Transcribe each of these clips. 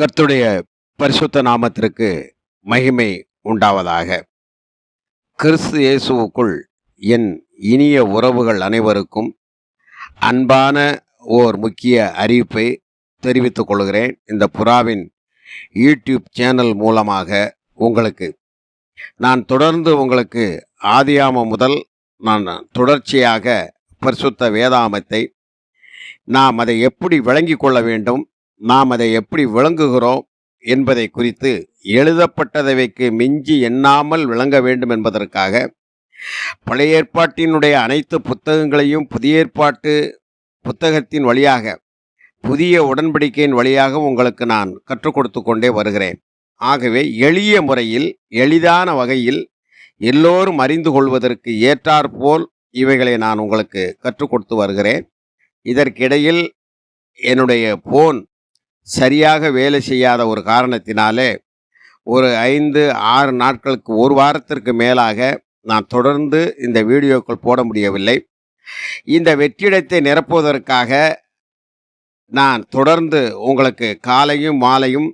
கர்த்துடைய பரிசுத்த நாமத்திற்கு மகிமை உண்டாவதாக. கிறிஸ்து இயேசுவுக்குள் என் இனிய உறவுகள் அனைவருக்கும் அன்பான ஓர் முக்கிய அறிவிப்பை தெரிவித்துக் கொள்கிறேன். இந்த புறாவின் யூடியூப் சேனல் மூலமாக உங்களுக்கு. நான் தொடர்ந்து உங்களுக்கு ஆதியாம முதல் நான் தொடர்ச்சியாக பரிசுத்த வேதாமத்தை நாம் அதை எப்படி விளங்கிக் கொள்ள வேண்டும் நாம் அதை எப்படி விளங்குகிறோம் என்பதை குறித்து எழுதப்பட்டதவைக்கு மிஞ்சி எண்ணாமல் விளங்க வேண்டும் என்பதற்காக பழைய ஏற்பாட்டினுடைய அனைத்து புத்தகங்களையும் புதிய ஏற்பாட்டு புத்தகத்தின் வழியாக புதிய உடன்படிக்கையின் வழியாக உங்களுக்கு நான் கற்றுக் கொடுத்து கொண்டே வருகிறேன். ஆகவே எளிய முறையில் எளிதான வகையில் எல்லோரும் அறிந்து கொள்வதற்கு ஏற்றாற்போல் இவைகளை நான் உங்களுக்கு கற்றுக் கொடுத்து வருகிறேன். இதற்கிடையில் என்னுடைய போன் சரியாக வேலை செய்யாத ஒரு காரணத்தினாலே ஒரு ஐந்து ஆறு நாட்களுக்கு ஒரு வாரத்திற்கு மேலாக நான் தொடர்ந்து இந்த வீடியோக்கள் போட முடியவில்லை. இந்த வெற்றிடத்தை நிரப்புவதற்காக நான் தொடர்ந்து உங்களுக்கு காலையும் மாலையும்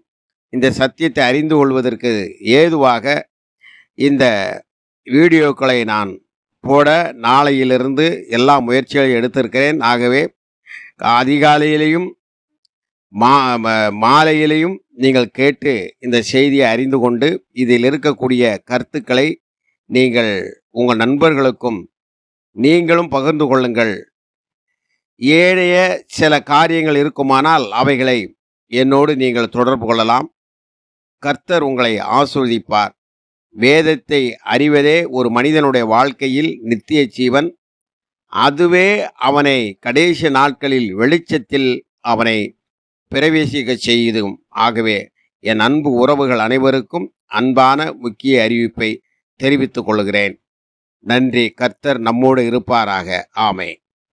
இந்த சத்தியத்தை அறிந்து கொள்வதற்கு ஏதுவாக இந்த வீடியோக்களை நான் போட நாளையிலிருந்து எல்லா முயற்சிகளையும் எடுத்திருக்கிறேன். ஆகவே அதிகாலையிலையும் மா மாலையிலையும் நீங்கள் கேட்டு இந்த செய்தியை அறிந்து கொண்டு இதில் இருக்கக்கூடிய கருத்துக்களை நீங்கள் உங்கள் நண்பர்களுக்கும் நீங்களும் பகிர்ந்து கொள்ளுங்கள். ஏழைய சில காரியங்கள் இருக்குமானால் அவைகளை என்னோடு நீங்கள் தொடர்பு கொள்ளலாம். கர்த்தர் உங்களை ஆஸ்வதிப்பார் வேதத்தை அறிவதே ஒரு மனிதனுடைய வாழ்க்கையில் நித்திய ஜீவன். அதுவே அவனை கடைசி நாட்களில் வெளிச்சத்தில் அவனை பிரவேசிக்க செய்தும். ஆகவே என் அன்பு உறவுகள் அனைவருக்கும் அன்பான முக்கிய அறிவிப்பை தெரிவித்துக் கொள்கிறேன். நன்றி. கர்த்தர் நம்மோடு இருப்பாராக. ஆமே